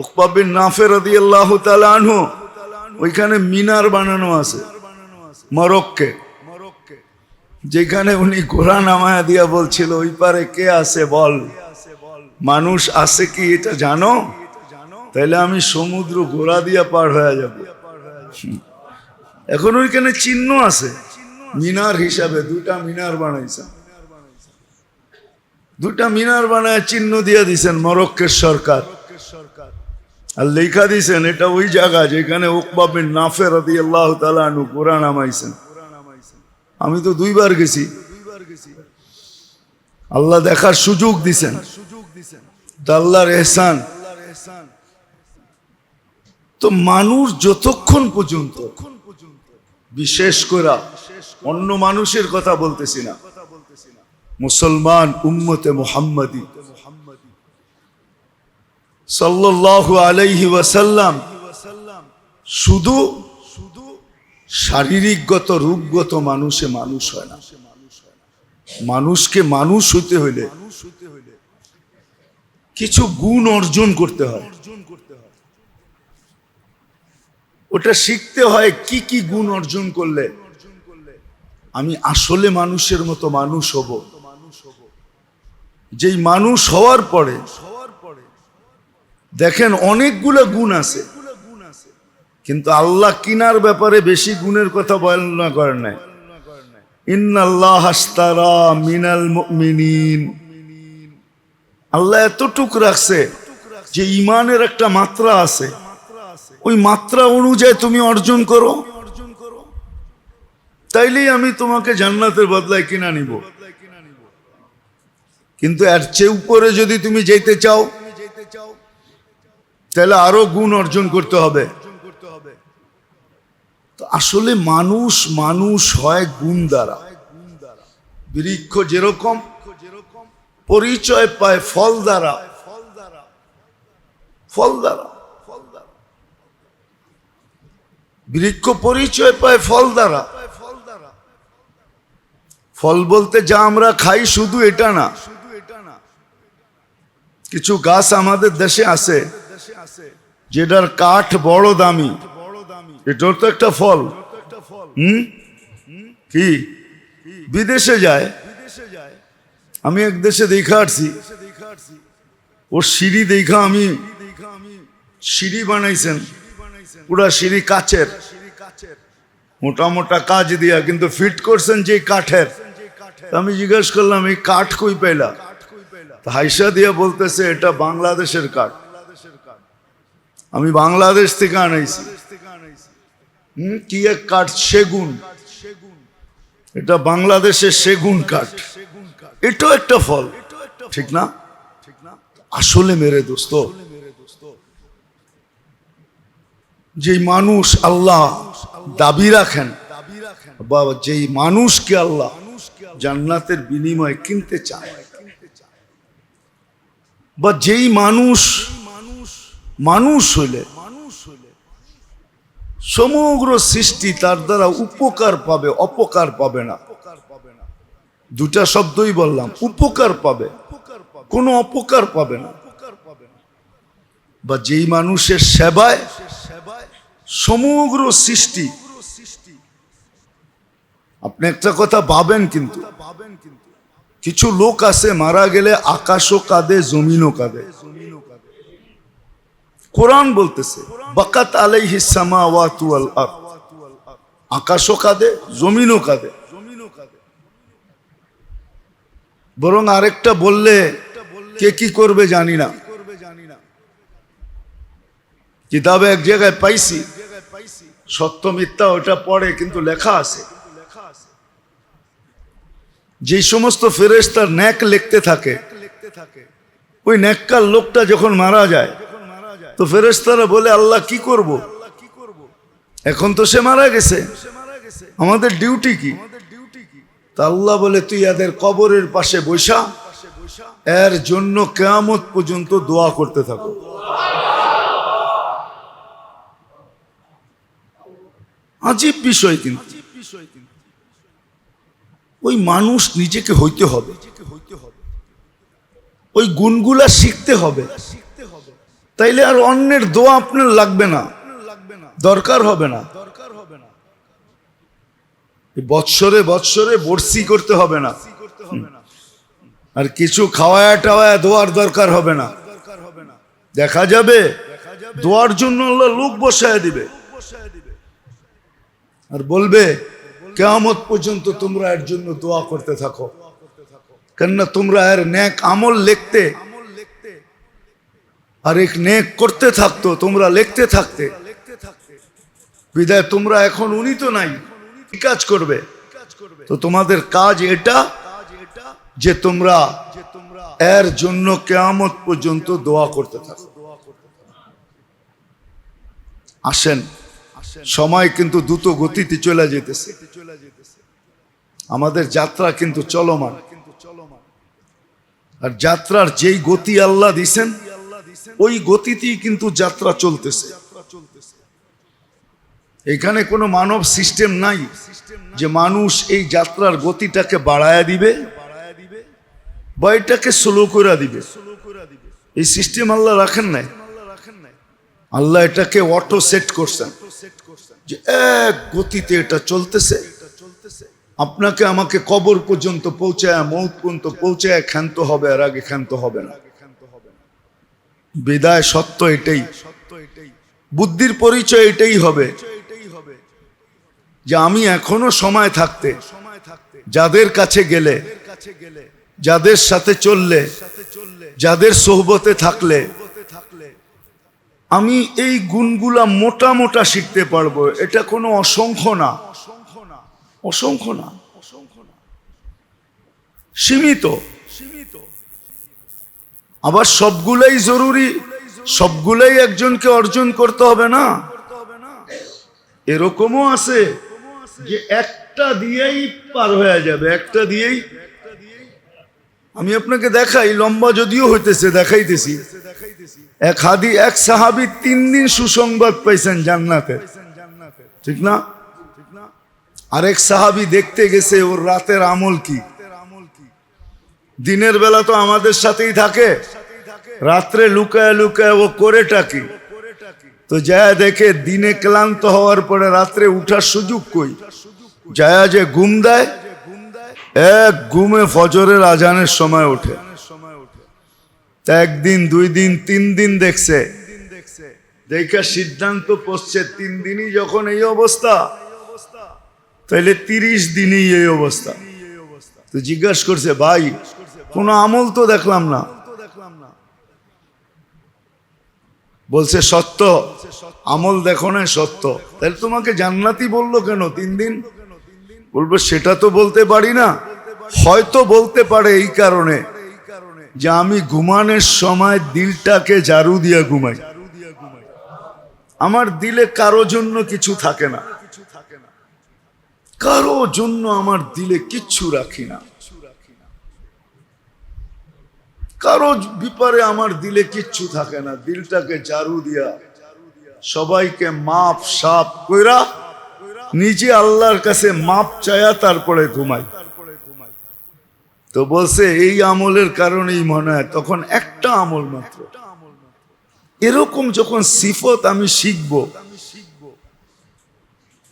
ওকবাবিন নাফের আল্লাহ আনহু, ওইখানে মিনার বানানো আছে মরক্কে যেখানে উনি ঘোড়া নামায়া দিয়া বলছিল, ওই পারে কে আছে বল? মানুষ আছে কি এটা জানো? তাহলে আমি সমুদ্র ঘোড়া দিয়া পার হয়ে যাব। এখন ওইখানে চিহ্ন আছে, মিনার হিসাবে দুটা মিনার বানাইছে দুটা মিনার বানায় চিহ্ন দিয়ে দিছেন মরক্কের সরকার। আর লেখা দিছেন, এটা ওই জায়গা যেখানে উকবা বিন নাফের আল্লাহ তালু কোরআন নামাইছেন। আমি তো দুইবার গেছি। আল্লাহ দেখার সুযোগ দিছেন। আল্লাহর এহসান। তো মানুষ যতক্ষণ পর্যন্ত, বিশেষ করে অন্য মানুষের কথা বলতেছি না, মুসলমান উম্মতে মোহাম্মদী সাল্লাল্লাহু আলাইহি ওয়াসাল্লাম শুধু শারীরিকগত রূপগত মানুষে মানুষ হয় না। মানুষকে মানুষ হইতে হইলে কিছু গুণ অর্জন করতে হয়। ওটা শিখতে হয় কি কি গুণ অর্জন করলে। আমি আসলে মানুষের মতো মানুষ হব। যেই মানুষ হওয়ার পরে দেখেন অনেকগুলো গুণ আছে। কিন্তু আল্লাহ কিনার ব্যাপারে বেশি গুণের কথা বর্ণনা করেন নাই। আল্লাহ রাখছে যে ইমানের একটা মাত্রা আছে। ওই মাত্রা অনুযায়ী তুমি অর্জন করো। তাইলেই আমি তোমাকে জান্নাতের বদলায় কিনা নিব কিন্তু এর চেয়ে উপরে যদি তুমি যেতে চাও তাহলে আরও গুণ অর্জন করতে হবে। আসলে মানুষ মানুষ হয় গুণ দ্বারা। বৃক্ষ যেরকম পরিচয় পায় ফল দ্বারা। ফল দ্বারা। বৃক্ষ পরিচয় পায় ফল দ্বারা। ফল বলতে যা আমরা খাই শুধু এটা না। কিছু গাছ আমাদের দেশে আছে। যেটার কাঠ বড় দামি এটার তো একটা ফল। হুম? কি? বিদেশে যায়? আমি এক দেশে দেখা আসছি ওর সিঁড়ি দেখা আমি সিঁড়ি বানাইছেন। পুরা সিঁড়ি কাচের। মোটা মোটা কাজ দিয়া কিন্তু ফিট করছেন যে কাঠের। আমি জিজ্ঞেস করলাম এই কাঠ কই তা হাইসা দিয়া বলতেছে এটা বাংলাদেশের কাঠ। আমি বাংলাদেশ থেকে আনাইছি। হুম, কি এক কাঠ? সেগুন। এটা বাংলাদেশের সেগুন কাঠ। এটাও একটা ফল। ঠিক না? আসলে মেরে দোস্ত। যে মানুষ আল্লাহ দাবি রাখেন বা যেই মানুষকে আল্লাহ জান্নাতের বিনিময়ে কিনতে চায়, বা যেই মানুষ মানুষ হইলে, সমগ্র সৃষ্টি তার দ্বারা উপকার পাবে, অপকার পাবে না। দুটা শব্দই বললাম, উপকার পাবে, কোনো অপকার পাবে না। বা যেই মানুষের সেবায় সমগ্র সৃষ্টি, আপনি একটা কথা ভাবেন কিন্তু, কিছু লোক আছে মারা গেলে আকাশও কাঁদে, জমিনও কাঁদে। কোরআন বলতেছে, বাকাত আলাই সামাওয়াতু ওয়াল আরদ। আকাশও কাঁদে, জমিনও কাঁদে। বরং আরেকটা বললে কে কি করবে জানি না। কিতাবে এক জায়গায় পাইছি, সত্য মিথ্যা ওটা পড়ে কিন্তু লেখা আছে। যে সমস্ত ফেরেস্তার ন্যাক লিখতে থাকে, ওই ন্যাক্কার লোকটা যখন মারা যায় তো ফেরেস্তারা বলে, আল্লাহ কি করব? এখন তো সে মারা গেছে। আমাদের ডিউটি কি? তা আল্লাহ বলে, তুই এদের কবরের পাশে বৈশা। এর জন্য কেয়ামত পর্যন্ত দোয়া করতে থাকো। আজীব বিষয় কিন্তু। ওই মানুষ নিজেকে হইতে হবে। ওই গুণগুলা শিখতে হবে। তাইলে আর অন্যের দোয়া আপনার লাগবে না। দরকার হবে না। বৎসরে বৎসরে বর্ষি করতে হবে না। আর কিছু খাওয়ায়া টাওয়ায়া দোয়ার দরকার হবে না। দেখা যাবে, দোয়ার জন্য লোক বসায় দিবে। আর বলবে, কেয়ামত পর্যন্ত তোমরা এর জন্য দোয়া করতে থাকো। কেননা তোমরা এর ন্যাক আমল লিখতে আর এক নেক করতে থাকতো, তোমরা লিখতে থাকতে। বিদায়, তোমরা এখন উনি তো নাই, কি কাজ করবে? তো তোমাদের কাজ এটা যে তোমরা এর জন্য কেয়ামত পর্যন্ত দোয়া করতে থাকো। আসেন, সময় কিন্তু দ্রুত গতিতে চলে যেতেছে। আমাদের যাত্রা কিন্তু চলমান। আর যাত্রার যেই গতি আল্লাহ দিছেন ওই গতিতেই কিন্তু যাত্রা চলতেছে। এখানে কোনো মানব সিস্টেম নাই যে মানুষ এই যাত্রার গতিটাকে বাড়ায়া দিবে বা এটাকে স্লো করে দিবে। এই সিস্টেম আল্লাহ রাখেন নাই। আল্লাহ এটাকে অটো সেট করছেন যে এক গতিতে এটা চলতেছে। আপনাকে আমাকে কবর পর্যন্ত পৌঁছায়, মৌত পর্যন্ত পৌঁছায় ক্ষান্ত হবে, আর আগে ক্ষান্ত হবে না। বিদায় সত্য এটাই। বুদ্ধির পরিচয় এটাই হবে যে আমি এখনও সময় থাকতে, যাদের কাছে গেলে, যাদের সাথে চললে, যাদের সোহবতে থাকলে, আমি এই গুণগুলা মোটা মোটা শিখতে পারব। এটা কোনো অসংখ্য না। অসংখ্য না। অসংখ্য না। সীমিত। আবার সবগুলাই জরুরি, সবগুলাই একজনকে অর্জন করতে হবে না? এরকমও আছে যে একটা দিয়েই পার হয়ে যাবে, একটা দিয়েই। আমি আপনাকে দেখাই, লম্বা যদিও হইতেছে, দেখাইতেছি। এক হাদি, এক সাহাবি তিন দিন সুসংবাদ পাইছেন জান্নাতে। ঠিক না? আরেক সাহাবি দেখতে গেছে ওর রাতের আমল কি? দিনের বেলা তো আমাদের সাথেই থাকে। রাত্রে লুকায় লুকায় ও করেটা কি তো যায়া দেখে দিনে ক্লান্ত হওয়ার পরে রাত্রে উঠার সুযোগ কই? যায়া যে ঘুম দেয়, এক ঘুমে ফজরের আজানের সময় ওঠে। একদিন, দুই দিন, তিন দিন দেখছে। দেখা সিদ্ধান্ত পড়ছে তিন দিনই যখন এই অবস্থা তাহলে তিরিশ দিনই এই অবস্থা। তো জিজ্ঞাসা করছে, ভাই কোনো আমল তো দেখলাম না। বলছে, সত্য। আমল দেখো না সত্য। তাহলে তোমাকে জান্নাতি বলল কেন তিন দিন? বলব, সেটা তো বলতে পারি না। হয়তো বলতে পারে এই কারণে যে আমি ঘুমানোর সময় দিলটাকে জারু দিয়ে ঘুমাই। আমার দিলে কারও জন্য কিছু থাকে না। কারও জন্য আমার দিলে কিচ্ছু রাখি না। কারও ব্যাপারে আমার দিলে কিচ্ছু থাকে না, দিলটাকে জারু দিয়া সবাইকে মাপ সাপ কইরা নিজে আল্লাহর কাছে মাপ চায়া তারপরে ঘুমাই। তো বলছে, এই আমলের কারণেই মনে হয় তখন একটা আমল মাত্র। এরকম যখন সিফত আমি শিখব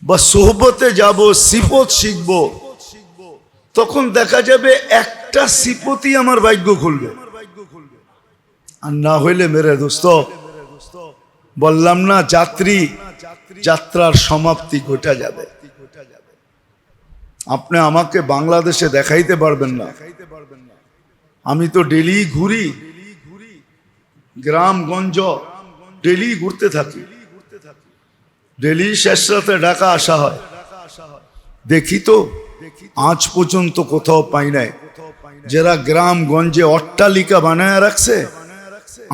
বা সোহবতে যাব, সিফত শিখব, তখন দেখা যাবে একটা সিফতই আমার ভাগ্য খুলবে। আর না হইলে মেরে দোস্ত। বললাম না, যাত্রী, যাত্রার সমাপ্তি ঘটা যাবে। আপনি আমাকে বাংলাদেশে দেখাইতে পারবেন না। আমি তো ডেলি ঘুরি, গ্রামগঞ্জ ডেলি ঘুরতে থাকি। ডেলি শেষ রাতে ঢাকা আসা হয়। দেখি তো, আজ পর্যন্ত কোথাও পাই নাই। যারা গ্রামগঞ্জে অট্টালিকা বানায় রাখছে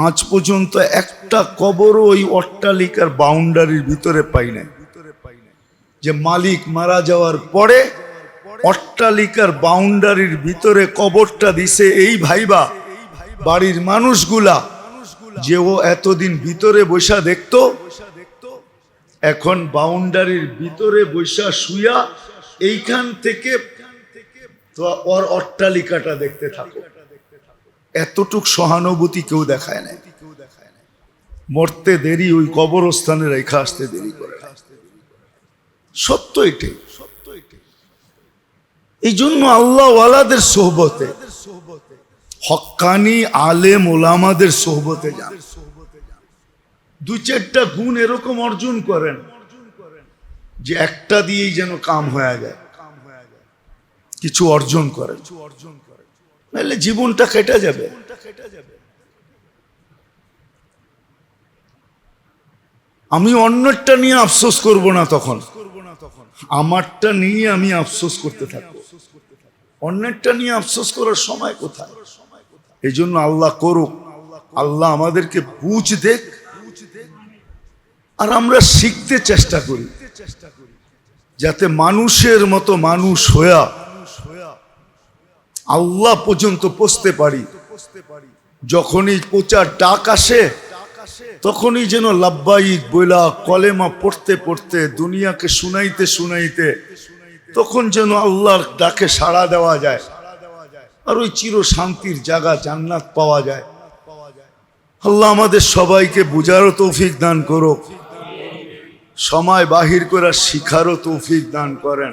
আজ পর্যন্ত একটা কবরও ওই অট্টালিকার বাউন্ডারির ভিতরে পাই নাই। যে মালিক মারা যাওয়ার পরে অট্টালিকার বাউন্ডারির ভিতরে কবরটা দিছে এই ভাইবা বাড়ির মানুষগুলা, যে ও এতদিন ভিতরে বৈশা দেখতো, এখন বাউন্ডারির ভিতরে বৈশা শুয়া এইখান থেকে ওর অট্টালিকাটা দেখতে থাকো। এতটুক সহানুভূতি কেউ দেখায় না মরতে দেরি, ওই কবরস্থানে রেখা আসতে দেরি করে। সত্য এটাই। এই জন্য আল্লাহ ওয়ালাদের সোহবতে হক্কানি আলেম ওলামাদের সোহবতে যান। দু চারটা গুণ এরকম অর্জন করেন যে একটা দিয়েই যেন কাম হয়ে যায়। কিছু অর্জন করেন। নাহলে জীবনটা কেটে যাবে। আমি অন্যটা নিয়ে আফসোস করব না তখন। আমারটা নিয়ে আমি আফসোস করতে থাকব। অন্যেরটা নিয়ে আফসোস করার সময় কোথায়? এই জন্য আল্লাহ করুক, আল্লাহ আমাদেরকে বুঝ দেখ, আর আমরা শিখতে চেষ্টা করি, যাতে মানুষের মতো মানুষ হইয়া আল্লাহ পর্যন্ত পৌঁছতে পারি। যখনই প্রচার ডাক আসে, তখনই যেন লাব্বাইক বইলা কলেমা পড়তে পড়তে, দুনিয়াকে শুনাইতে শুনাইতে, তখন যেন আল্লাহর ডাকে সাড়া দেওয়া যায়। আর ওই চির শান্তির জায়গা জান্নাত পাওয়া যায়। আল্লাহ আমাদের সবাইকে বুঝারও তৌফিক দান করো সময় বাহির করে শিখারও তৌফিক দান করেন।